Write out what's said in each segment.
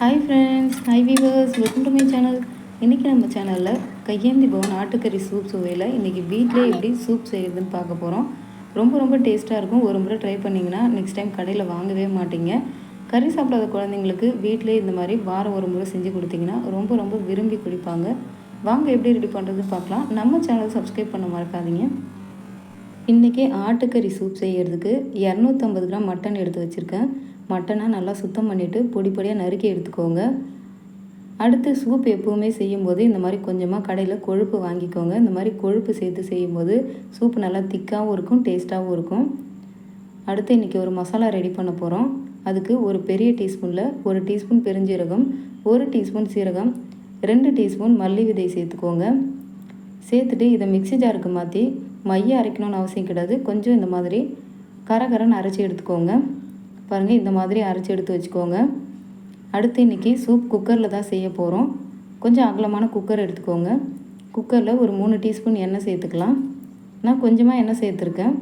Hi friends hi viewers welcome to my channel இன்றைக்கி நம்ம சேனலில் கையேந்தி பவன் ஆட்டுக்கறி சூப் சுவையில் இன்றைக்கி வீட்டிலே எப்படி சூப் செய்கிறதுன்னு பார்க்க போகிறோம் ரொம்ப ரொம்ப டேஸ்ட்டாக இருக்கும். ஒரு முறை ட்ரை பண்ணிங்கன்னா நெக்ஸ்ட் டைம் கடையில் வாங்கவே மாட்டீங்க. கறி சாப்பிடாத குழந்தைங்களுக்கு வீட்டிலே இந்த மாதிரி வாரம் ஒரு முறை செஞ்சு கொடுத்தீங்கன்னா ரொம்ப ரொம்ப விரும்பி குடிப்பாங்க. வாங்க எப்படி ரெடி பண்ணுறது பார்க்கலாம். நம்ம சேனலை சப்ஸ்கிரைப் பண்ண மறக்காதீங்க. இன்றைக்கி ஆட்டுக்கறி சூப் செய்கிறதுக்கு இரநூத்தம்பது கிராம் மட்டன் எடுத்து வச்சுருக்கேன். மட்டனை நல்லா சுத்தம் பண்ணிவிட்டு பொடி பொடியாக நறுக்கி எடுத்துக்கோங்க. அடுத்து சூப் எப்போவுமே செய்யும்போது இந்த மாதிரி கொஞ்சமாக கடையில் கொழுப்பு வாங்கிக்கோங்க. இந்த மாதிரி கொழுப்பு சேர்த்து செய்யும்போது சூப் நல்லா திக்காகவும் இருக்கும் டேஸ்ட்டாகவும் இருக்கும். அடுத்து இன்றைக்கி ஒரு மசாலா ரெடி பண்ண போகிறோம் அதுக்கு ஒரு பெரிய டீஸ்பூனில் ஒரு டீஸ்பூன் பெருஞ்சீரகம் ஒரு டீஸ்பூன் சீரகம் ரெண்டு டீஸ்பூன் மல்லி விதை சேர்த்துக்கோங்க. சேர்த்துட்டு இதை மிக்சி ஜாருக்கு மாற்றி மைய அரைக்கணும்னு அவசியம் கிடையாது. கொஞ்சம் இந்த மாதிரி கரகரன்னு அரைச்சி எடுத்துக்கோங்க. பாருங்கள் இந்த மாதிரி அரைச்சி எடுத்து வச்சுக்கோங்க. அடுத்து இன்றைக்கி சூப் குக்கரில் தான் செய்ய போகிறோம் கொஞ்சம் அகலமான குக்கர் எடுத்துக்கோங்க. குக்கரில் ஒரு மூணு டீஸ்பூன் எண்ணெய் சேர்த்துக்கலாம். நான் கொஞ்சமாக எண்ணெய் சேர்த்துருக்கேன்.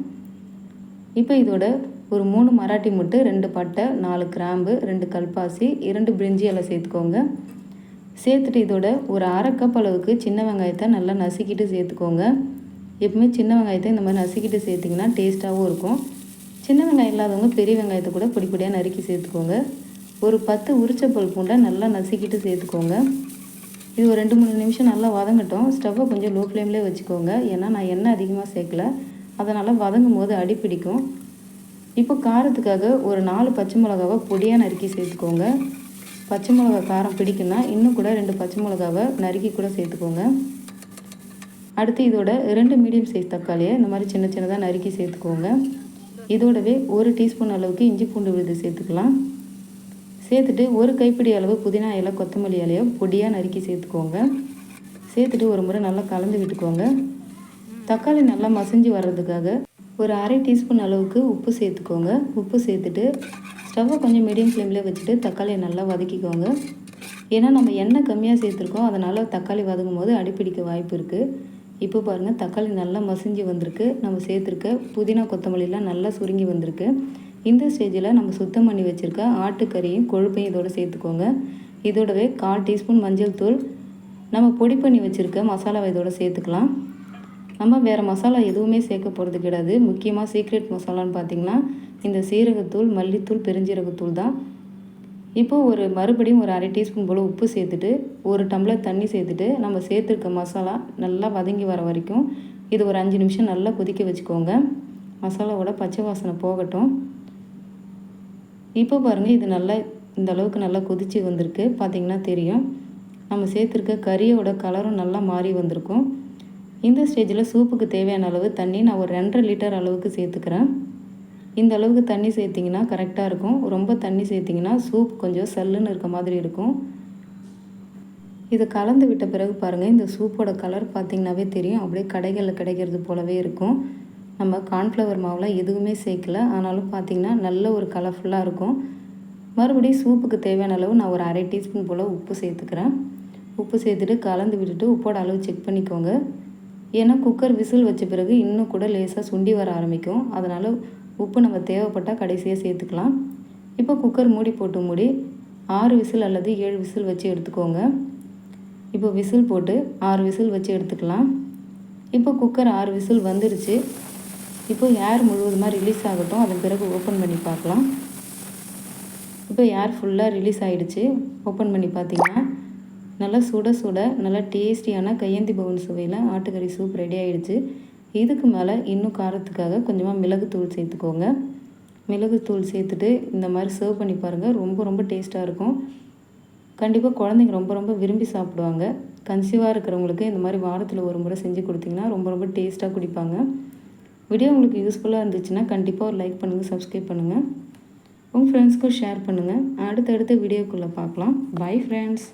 இப்போ இதோட ஒரு மூணு மராட்டி முட்டு ரெண்டு பட்டை நாலு கிராம்பு ரெண்டு கல்பாசி இரண்டு பிரிஞ்சி எல்லாம் சேர்த்துக்கோங்க. சேர்த்துட்டு இதோட ஒரு அரை கப் அளவுக்கு சின்ன வெங்காயத்தை நல்லா நசுக்கிட்டு சேர்த்துக்கோங்க. எப்பவுமே சின்ன வெங்காயத்தை இந்த மாதிரி நசுக்கிட்டு சேர்த்திங்கன்னா டேஸ்ட்டாகவும் இருக்கும். சின்ன வெங்காயம் இல்லாதவங்க பெரிய வெங்காயத்தை கூட பொடி பொடியாக நறுக்கி சேர்த்துக்கோங்க. ஒரு பத்து உரிச்சப்பல் பூண்டை நல்லா நசுக்கிட்டு சேர்த்துக்கோங்க. இது ஒரு ரெண்டு மூணு நிமிஷம் நல்லா வதங்கட்டும். ஸ்டவ்வை கொஞ்சம் லோ ஃப்ளேம்லேயே வச்சுக்கோங்க. ஏன்னா நான் எண்ணெய் அதிகமாக சேர்க்கல. அதனால் வதங்கும் போது அடி பிடிக்கும். இப்போ காரத்துக்காக ஒரு நாலு பச்சை மிளகாவை பொடியாக நறுக்கி சேர்த்துக்கோங்க. பச்சை மிளகா காரம் பிடிக்குன்னா இன்னும் கூட ரெண்டு பச்சை மிளகாவை நறுக்கி கூட சேர்த்துக்கோங்க. அடுத்து இதோட ரெண்டு மீடியம் சைஸ் தக்காளியை இந்த மாதிரி சின்ன சின்னதாக நறுக்கி சேர்த்துக்கோங்க. இதோடவே ஒரு டீஸ்பூன் அளவுக்கு இஞ்சி பூண்டு விழுது சேர்த்துக்கலாம். சேர்த்துட்டு ஒரு கைப்பிடி அளவு புதினா இலை கொத்தமல்லி இலையோ பொடியாக நறுக்கி சேர்த்துக்கோங்க. சேர்த்துட்டு ஒரு முறை நல்லா கலந்து விட்டுக்கோங்க. தக்காளி நல்லா மசிஞ்சு வர்றதுக்காக ஒரு அரை டீஸ்பூன் அளவுக்கு உப்பு சேர்த்துக்கோங்க. உப்பு சேர்த்துட்டு ஸ்டவ்வை கொஞ்சம் மீடியம் ஃப்ளேமில் வச்சுட்டு தக்காளியை நல்லா வதக்கிக்கோங்க. ஏன்னா நம்ம எண்ணெய் கம்மியாக சேர்த்துருக்கோம். அதனால் தக்காளி வதங்கும் போது அடிப்பிடிக்க வாய்ப்பு இருக்குது இப்போ பாருங்கள் தக்காளி நல்லா மசிஞ்சு வந்திருக்கு. நம்ம சேர்த்துருக்க புதினா கொத்தமல்லிலாம் நல்லா சுருங்கி வந்திருக்கு. இந்த ஸ்டேஜில் நம்ம சுத்தம் பண்ணி வச்சுருக்க ஆட்டுக்கறியும் கொழுப்பையும் இதோடு சேர்த்துக்கோங்க. இதோடவே கால் டீஸ்பூன் மஞ்சள் தூள். நம்ம பொடி பண்ணி வச்சுருக்க மசாலாவை இதோட சேர்த்துக்கலாம். நம்ம வேறு மசாலா எதுவுமே சேர்க்க போகிறது கிடையாது. முக்கியமாக சீக்ரெட் மசாலான்னு பார்த்திங்கன்னா இந்த சீரகத்தூள் மல்லித்தூள் பெருஞ்சீரகத்தூள் தான். இப்போது ஒரு மறுபடியும் ஒரு அரை டீஸ்பூன் போல் உப்பு சேர்த்துட்டு ஒரு டம்ளர் தண்ணி சேர்த்துட்டு நம்ம சேர்த்துருக்க மசாலா நல்லா வதங்கி வர வரைக்கும் இது ஒரு அஞ்சு நிமிஷம் நல்லா கொதிக்க வச்சுக்கோங்க. மசாலாவோட பச்சை வாசனை போகட்டும். இப்போ பாருங்கள் இது நல்லா இந்த அளவுக்கு நல்லா கொதிச்சு வந்திருக்கு. பார்த்திங்கன்னா தெரியும். நம்ம சேர்த்துருக்க கறியோட கலரும் நல்லா மாறி வந்திருக்கும். இந்த ஸ்டேஜில் சூப்புக்கு தேவையான அளவு தண்ணி நான் ஒரு ரெண்டரை லிட்டர் அளவுக்கு சேர்த்துக்கிறேன். இந்த அளவுக்கு தண்ணி சேர்த்திங்கன்னா கரெக்டாக இருக்கும். ரொம்ப தண்ணி சேர்த்திங்கன்னா சூப் கொஞ்சம் சல்லுன்னு இருக்க மாதிரி இருக்கும். இதை கலந்து விட்ட பிறகு பாருங்கள் இந்த சூப்போட கலர் பார்த்திங்கனாவே தெரியும். அப்படியே கடைகளில் கிடைக்கிறது போலவே இருக்கும். நம்ம கார்ன்ஃப்ளவர் மாவில் எதுவுமே சேர்க்கல. ஆனாலும் பார்த்திங்கன்னா நல்ல ஒரு கலர்ஃபுல்லாக இருக்கும். மறுபடியும் சூப்புக்கு தேவையான அளவு நான் ஒரு அரை டீஸ்பூன் போல் உப்பு சேர்த்துக்கிறேன். உப்பு சேர்த்துட்டு கலந்து விட்டுட்டு உப்போட அளவு செக் பண்ணிக்கோங்க. ஏன்னா குக்கர் விசில் வச்ச பிறகு இன்னும் கூட லேசாக சுண்டி வர ஆரம்பிக்கும். அதனால் உப்பு நம்ம தேவைப்பட்டால் கடைசியாக சேர்த்துக்கலாம். இப்போ குக்கர் மூடி போட்டு மூடி ஆறு விசில் அல்லது ஏழு விசில் வச்சு எடுத்துக்கோங்க. இப்போ விசில் போட்டு ஆறு விசில் வச்சு எடுத்துக்கலாம். இப்போ குக்கர் ஆறு விசில் வந்துடுச்சு இப்போ ஏர் முழுவதுமாக ரிலீஸ் ஆகட்டும். அதன் பிறகு ஓப்பன் பண்ணி பார்க்கலாம். இப்போ ஏர் ஃபுல்லாக ரிலீஸ் ஆகிடுச்சு ஓப்பன் பண்ணி பார்த்தீங்கன்னா நல்லா சுட சுட நல்லா டேஸ்டியான கையந்தி பவுன் சுவையில் ஆட்டுக்கறி சூப் ரெடி ஆகிடுச்சு இதுக்கு மேலே இன்னும் காரத்துக்காக கொஞ்சமாக மிளகுத்தூள் சேர்த்துக்கோங்க. மிளகுத்தூள் சேர்த்துட்டு இந்த மாதிரி சர்வ் பண்ணி பாருங்கள் ரொம்ப ரொம்ப டேஸ்ட்டாக இருக்கும். கண்டிப்பாக குழந்தைங்க ரொம்ப ரொம்ப விரும்பி சாப்பிடுவாங்க. கன்சீவாக இருக்கிறவங்களுக்கு இந்த மாதிரி வாரத்தில் ஒரு முறை செஞ்சு கொடுத்திங்கன்னா ரொம்ப ரொம்ப டேஸ்ட்டாக குடிப்பாங்க. வீடியோ உங்களுக்கு யூஸ்ஃபுல்லாக இருந்துச்சுன்னா கண்டிப்பாக ஒரு லைக் பண்ணுங்கள் சப்ஸ்கிரைப் பண்ணுங்கள் உங்கள் ஃப்ரெண்ட்ஸ்க்கும் ஷேர் பண்ணுங்கள் அடுத்தடுத்த வீடியோக்குள்ளே பார்க்கலாம். Bye friends